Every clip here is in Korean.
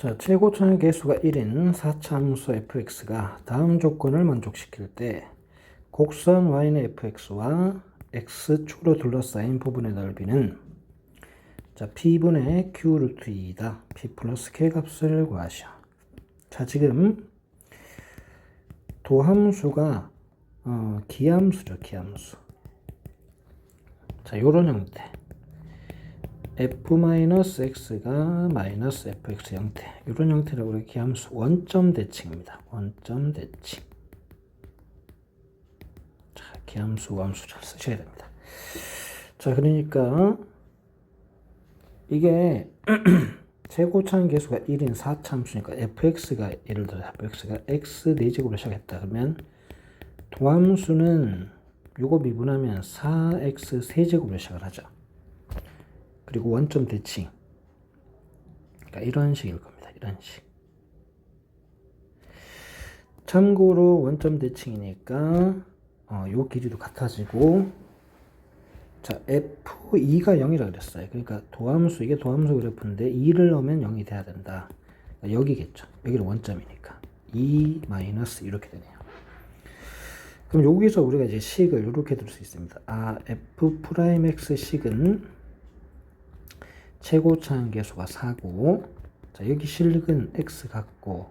자, 최고점의 개수가 1인 4차 함수 fx가 다음 조건을 만족시킬 때 곡선 y는 fx와 x축으로 둘러싸인 부분의 넓이는 자, p분의 q 루트 2이다. p 플러스 k 값을 구하시오. 자, 지금 도함수가 어, 기함수죠, 기함수. 자, 요런 형태. F-x가 마이너스 fx 형태 이런 형태라고 이렇게 함수 원점 대칭입니다. 원점 대칭 자, 기함수 함수 잘 쓰셔야 됩니다. 자 그러니까 이게 최고차항 계수가 1인 4참수니까 fx가 예를 들어 fx가 x 4제곱으로 시작했다 그러면 도함수는 요거 미분하면 4x 세제곱으로 시작을 하죠. 그리고 원점 대칭. 그러니까 이런 식일 겁니다. 이런 식. 참고로 원점 대칭이니까 어, 요 길이도 같아지고 자 f2가 0이라 그랬어요. 그러니까 도함수 이게 도함수 그래프인데 2를 넣으면 0이 돼야 된다. 그러니까 여기겠죠. 여기는 원점이니까 2 마이너스 이렇게 되네요. 그럼 여기서 우리가 이제 식을 이렇게 들 수 있습니다. 아 f 프라임 x 식은 최고 차항 계수가 4고 자 여기 실력은 x 같고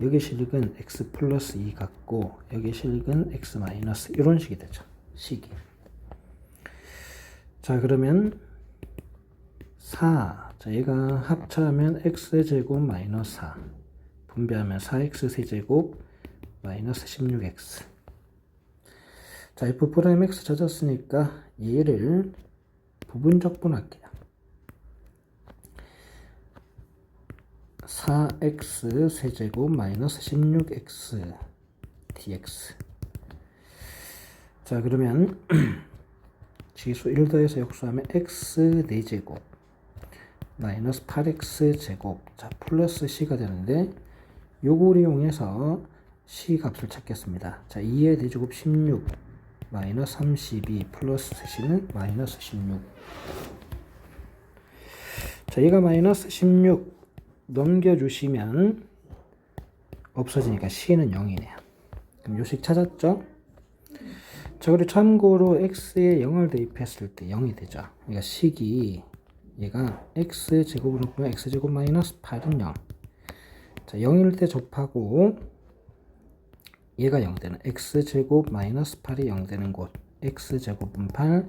여기 실력은 x 플러스 2 같고 여기 실력은 x 마이너스 이런 식이 되죠. 식이. 자 그러면 4 자, 얘가 합차하면 x제곱 마이너스 4 분배하면 4x 세제곱 마이너스 16x 자 f 프라임 x 찾았으니까 얘를 부분적 분할게요 4x 세제곱 마이너스 16x dx 자 그러면 지수 1 더해서 역수하면 x 4제곱 마이너스 8x 제곱. 자 플러스 c가 되는데 요걸 이용해서 c 값을 찾겠습니다. 자 2의 대제곱 16 마이너스 32 플러스 c는 마이너스 16 자, 얘가 마이너스 16 넘겨주시면 없어지니까 C는 0이네요. 그럼 요식 찾았죠? 자, 그리고 참고로 X에 0을 대입했을 때 0이 되죠. 그러니까 식이 얘가 X제곱으로 보면 X제곱 마이너스 8은 0. 자, 0일 때 접하고 얘가 0 되는 X제곱 마이너스 8이 0 되는 곳 X제곱은 8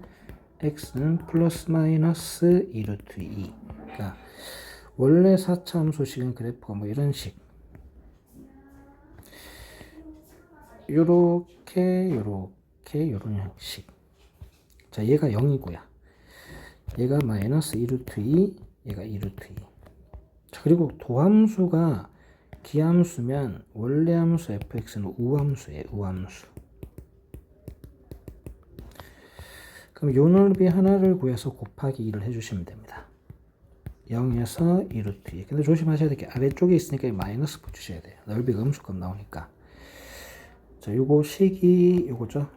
X는 플러스 마이너스 2루트 2 그러니까 원래 4차 함수식은 그래프가 뭐 이런 식. 요렇게 요렇게 요런 형식. 자 얘가 0이고요. 얘가 마이너스 2루트 2 얘가 2루트 2 자, 그리고 도함수가 기함수면 원래 함수 fx는 우함수예요 우함수. 그럼 요 넓이 하나를 구해서 곱하기 2를 해주시면 됩니다 0에서 2루트 2 근데 조심하셔야 될 게 아래쪽에 있으니까 마이너스 붙이셔야 돼요. 넓이가 음수값 나오니까. 자 요거 식이 요거죠.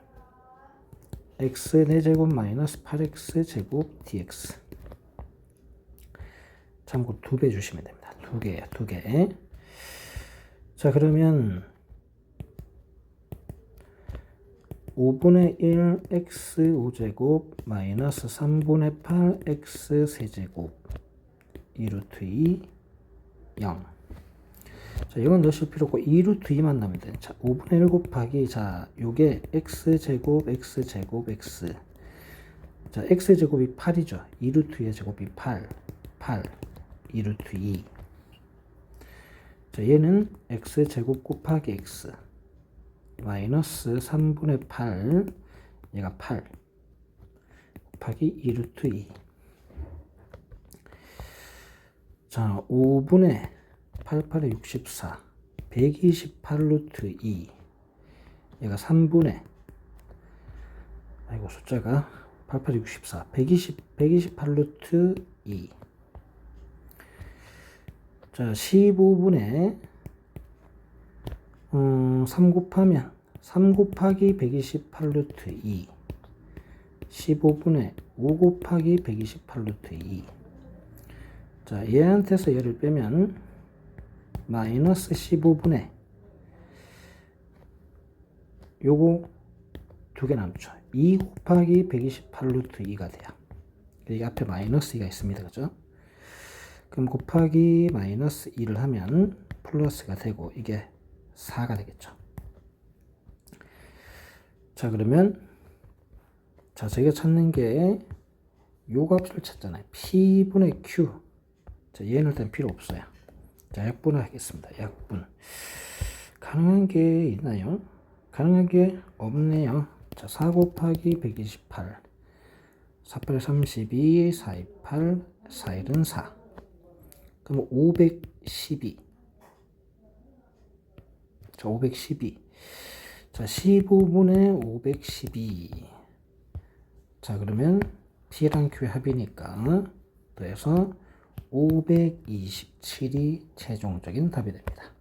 X 4제곱 마이너스 8x 제곱 dx 참고 두 배 주시면 됩니다. 두 개예요 두개. 자 그러면 5분의 1 x 5제곱 마이너스 3분의 8 x 세제곱 2루트 2 0 자, 이건 넣으실 필요 없고 2루트 2만 나면 돼. 자, 5분의 1 곱하기 자, 요게 x 제곱 x 제곱 x. 자, x 제곱이 8이죠. 2루트 2의 제곱이 8. 8. 2루트 2. 자, 얘는 x 제곱 곱하기 x. 마이너스 3분의 8. 얘가 8. 곱하기 2루트 2. 자, 5분의 88에 64, 128 루트 2. 얘가 3분의, 아이고, 숫자가 88, 64, 120, 128 루트 2. 자, 15분의, 음, 3 곱하면, 3 곱하기 128 루트 2. 15분의 5 곱하기 128 루트 2. 자, 얘한테서 얘를 빼면 마이너스 15분의 요거 두 개 남죠. 2 곱하기 128 루트 2가 돼요. 여기 앞에 마이너스 2가 있습니다. 그죠? 그럼 곱하기 마이너스 2를 하면 플러스가 되고 이게 4가 되겠죠. 자 그러면 자 저희가 찾는 게 요 값을 찾잖아요. P분의 Q. 자 얘는 일단 필요 없어요. 자 약분을 하겠습니다. 약분. 가능한 게 있나요? 가능한 게 없네요. 자, 4 곱하기 128. 48, 32, 428, 41은 4. 그럼 512. 자, 512. 자, 15분의 512. 자, 그러면 P랑 Q의 합이니까 더해서 527이 최종적인 답이 됩니다.